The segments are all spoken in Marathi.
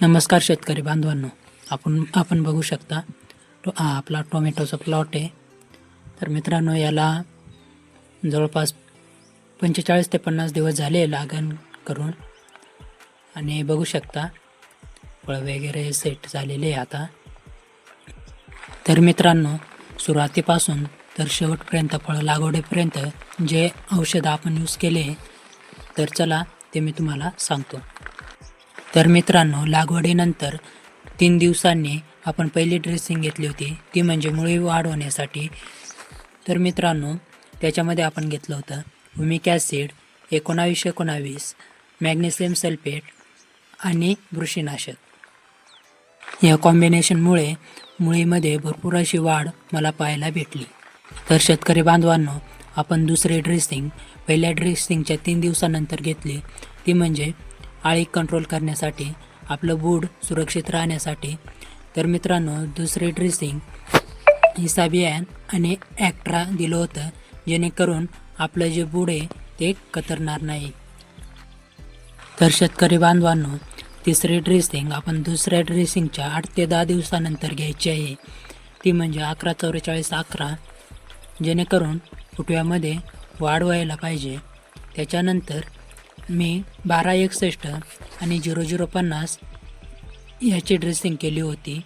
नमस्कार शेतकरी बांधवांनो. आपण आपण बघू शकता तो हा आपला टोमॅटोचा प्लॉट आहे. तर मित्रांनो याला जवळपास पंचेचाळीस ते पन्नास दिवस झाले लागण करून. आणि बघू शकता फळं वगैरे सेट झालेले आहे आता. तर मित्रांनो सुरुवातीपासून तर शेवटपर्यंत फळं लागवडीपर्यंत जे औषधं आपण यूज केले तर चला ते मी तुम्हाला सांगतो. तर मित्रांनो लागवडीनंतर तीन दिवसांनी आपण पहिली ड्रेसिंग घेतली होती. ती म्हणजे मुळी वाढ होण्यासाठी. तर मित्रांनो त्याच्यामध्ये आपण घेतलं होतं हुमिक ॲसिड एकोणावीस एकोणावीस मॅग्नेशियम सल्फेट आणि बुरशीनाशक. या कॉम्बिनेशनमुळे मुळीमध्ये भरपूर अशी वाढ मला पाहायला भेटली. तर शेतकरी बांधवांनो आपण दुसरी ड्रेसिंग पहिल्या ड्रेसिंगच्या तीन दिवसानंतर घेतली. ती म्हणजे आळी कंट्रोल करण्यासाठी आपलं बूड सुरक्षित राहण्यासाठी. तर मित्रांनो दुसरे ड्रेसिंग हिसाबियान आणि ॲक्ट्रा दिलं होतं जेणेकरून आपलं जे बूड आहे ते कतरणार नाही. तर शेतकरी बांधवांनो तिसरी ड्रेसिंग आपण दुसऱ्या ड्रेसिंगच्या आठ ते दहा दिवसानंतर घ्यायची आहे. ती म्हणजे अकरा चौवेचाळीस अकरा जेणेकरून फुटव्यामध्ये वाढ व्हायला पाहिजे. त्याच्यानंतर मी बारा एकसष्ट आणि झिरो झिरो पन्नास याची ड्रेसिंग केली होती.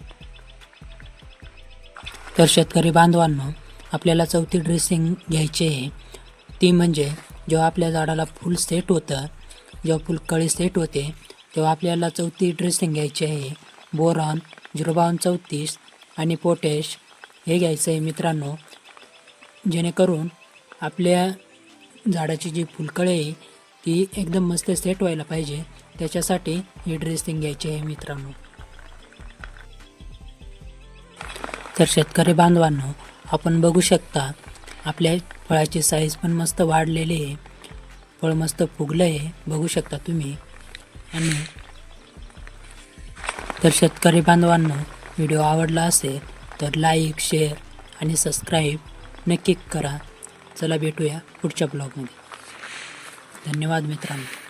तर शेतकरी बांधवांनो आपल्याला चौथी ड्रेसिंग घ्यायची आहे. ती म्हणजे जेव्हा आपल्या झाडाला फुल सेट होतं जेव्हा फुलकळी सेट होते तेव्हा आपल्याला चौथी ड्रेसिंग घ्यायची आहे. बोरॉन झिरो बावन्न चौतीस आणि पोटॅश हे घ्यायचं आहे मित्रांनो. जेणेकरून आपल्या झाडाची जी फुलकळे आहे ती एकदम मस्त सेट व्हायला पाहिजे. त्याच्यासाठी ही ड्रेसिंग घ्यायची आहे मित्रांनो. तर शेतकरी बांधवांनो आपण बघू शकता आपल्या फळाची साईज पण मस्त वाढलेली आहे. फळ मस्त फुगलं आहे बघू शकता तुम्ही. आणि तर शेतकरी बांधवांनो व्हिडिओ आवडला असेल तर लाईक शेअर आणि सबस्क्राईब नक्की करा. चला भेटूया पुढच्या ब्लॉगमध्ये धन्यवाद मित्रांनो.